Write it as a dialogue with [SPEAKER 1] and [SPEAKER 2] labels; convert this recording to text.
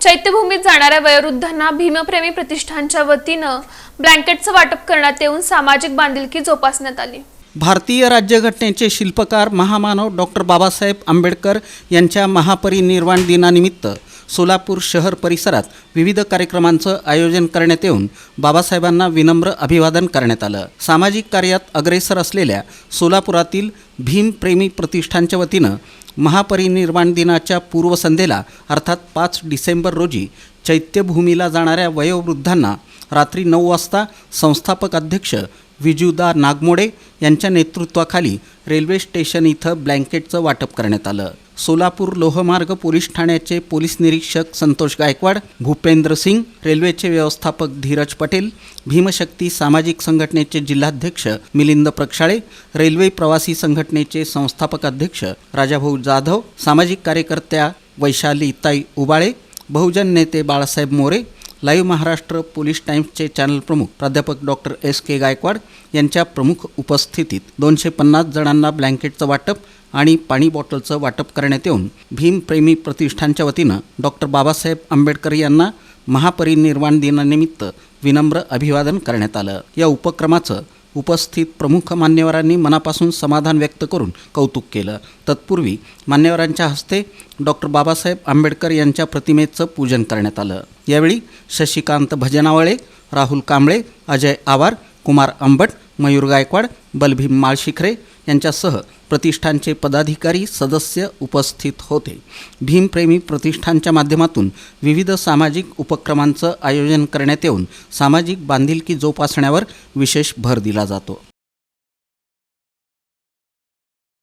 [SPEAKER 1] चैत्यभूमीत जाणाऱ्या वयोवृद्धांना भीमप्रेमी प्रतिष्ठानच्या वतीनं ब्लँकेटचं वाटप करण्यात येऊन सामाजिक बांधिलकी जोपासण्यात आली.
[SPEAKER 2] भारतीय राज्यघटनेचे शिल्पकार महामानव डॉक्टर बाबासाहेब आंबेडकर यांच्या महापरिनिर्वाण दिनानिमित्त सोलापूर शहर परिसरात विविध कार्यक्रमांचं आयोजन करण्यात येऊन बाबासाहेबांना विनम्र अभिवादन करण्यात आलं. सामाजिक कार्यात अग्रेसर असलेल्या सोलापुरातील भीमप्रेमी प्रतिष्ठानच्या वतीनं महापरिनिर्वाण दिनाच्या पूर्वसंध्येला अर्थात पाच डिसेंबर रोजी चैत्यभूमीला जाणाऱ्या वयोवृद्धांना रात्री नऊ वाजता संस्थापक अध्यक्ष विजुदा नागमोडे यांच्या नेतृत्वाखाली रेल्वे स्टेशन इथं ब्लँकेटचं वाटप करण्यात आलं. सोलापूर लोहमार्ग पोलीस ठाण्याचे पोलीस निरीक्षक संतोष गायकवाड भूपेंद्र सिंग रेल्वेचे व्यवस्थापक धीरज पटेल भीमशक्ती सामाजिक संघटनेचे जिल्हाध्यक्ष मिलिंद प्रक्षाळे रेल्वे प्रवासी संघटनेचे संस्थापक अध्यक्ष राजाभाऊ जाधव सामाजिक कार्यकर्त्या वैशाली ताई उबाळे बहुजन नेते बाळासाहेब मोरे लाईव्ह महाराष्ट्र पोलीस टाइम्सचे चॅनल प्रमुख प्राध्यापक डॉक्टर एस के गायकवाड यांच्या प्रमुख उपस्थितीत दोनशे पन्नास जणांना ब्लँकेटचं वाटप आणि पाणी बॉटलचं वाटप करण्यात येऊन भीमप्रेमी प्रतिष्ठानच्या वतीनं डॉक्टर बाबासाहेब आंबेडकर यांना महापरिनिर्वाण दिनानिमित्त विनम्र अभिवादन करण्यात आलं. या उपक्रमाचं उपस्थित प्रमुख मान्यवरांनी मनापासून समाधान व्यक्त करून कौतुक केलं. तत्पूर्वी मान्यवरांच्या हस्ते डॉक्टर बाबासाहेब आंबेडकर यांच्या प्रतिमेचं पूजन करण्यात आलं. यावेळी शशिकांत भजनावळे राहुल कांबळे अजय आवार कुमार आंबट मयूर गायकवाड बलभीम माळशिखरे यांच्यासह प्रतिष्ठानचे पदाधिकारी सदस्य उपस्थित होते. भीमप्रेमी प्रतिष्ठानच्या माध्यमातून विविध सामाजिक उपक्रमांचं आयोजन करण्यात येऊन सामाजिक बांधिलकी जोपासण्यावर विशेष भर दिला जातो.